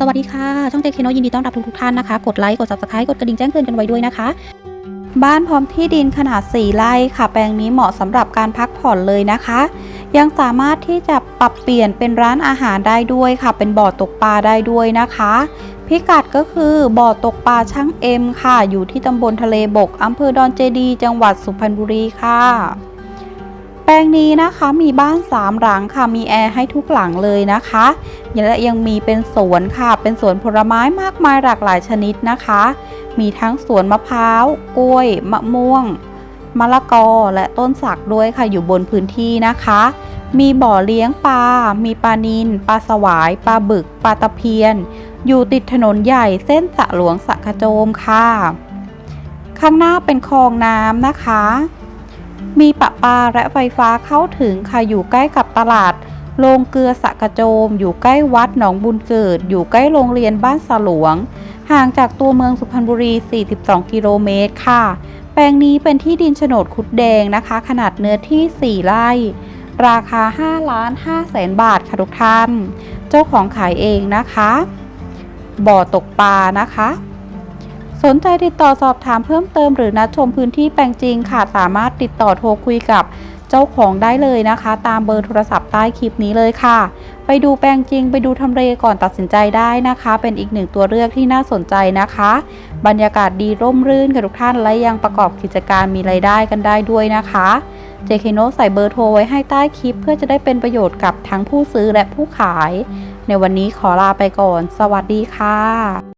สวัสดีค่ะ ช่องเจคโนยินดีต้อนรับทุกๆท่านนะคะ กดไลค์กด subscribe กดกระดิ่งแจ้งเตือนกันไว้ด้วยนะคะ บ้านพร้อมที่ดินขนาด 4 ไร่ค่ะ แปลงนี้เหมาะสำหรับการพักผ่อนเลยนะคะ ยังสามารถที่จะปรับเปลี่ยนเป็นร้านอาหารได้ด้วยค่ะ เป็นบ่อตกปลาได้ด้วยนะคะ พิกัดก็คือบ่อตกปลาช่างเอ็มค่ะ อยู่ที่ตำบลทะเลบกอำเภอดอนเจดี จังหวัดสุพรรณบุรีค่ะ ปลงนี้นะคะมีบ้านสามหลังค่ะมีแอร์ให้ทุกหลังเลยนะคะและยังมีเป็นสวนค่ะเป็นสวนผลไม้มากมายหลากหลายชนิดนะคะ มีทั้งสวนมะพร้าว กล้วย มะม่วงมะละกอและต้นสักด้วยค่ะอยู่บนพื้นที่นะคะ มีบ่อเลี้ยงปลา มีปลานิลปลาสวายปลาบึกปลาตะเพียน อยู่ติดถนนใหญ่เส้นสะหลวงสะกระโจมค่ะ ข้างหน้าเป็นคลองน้ำนะคะ มีประปาและไฟฟ้าเข้าถึงค่ะอยู่ใกล้กับตลาดโรงเกลือสะกระโจม อยู่ใกล้วัดหนองบุญเกิด อยู่ใกล้โรงเรียนบ้านสลวง ห่างจากตัวเมืองสุพรรณบุรี 42 กิโลเมตรค่ะ แปลงนี้เป็นที่ดินโฉนดคุดแดงนะคะ ขนาดเนื้อที่ 4 ไร่ ราคา 5 ล้าน5แสนบาทค่ะทุกท่าน เจ้าของขายเองนะคะ บ่อตกปลานะคะ สนใจติดต่อสอบถามเพิ่มเติมหรือนัดชมพื้นที่แปลงจริงค่ะสามารถติดต่อโทรคุยกับเจ้าของได้เลยนะคะ ตามเบอร์โทรศัพท์ใต้คลิปนี้เลยค่ะ ไปดูแปลงจริง ไปดูทำเลก่อนตัดสินใจได้นะคะ เป็นอีกหนึ่งตัวเลือกที่น่าสนใจนะคะ บรรยากาศดีร่มรื่นกับทุกท่านและยังประกอบกิจการมีรายได้กันได้ด้วยนะคะ เจคโนใส่เบอร์โทรไว้ให้ใต้คลิป เพื่อจะได้เป็นประโยชน์กับทั้งผู้ซื้อและผู้ขาย ในวันนี้ขอลาไปก่อน สวัสดีค่ะ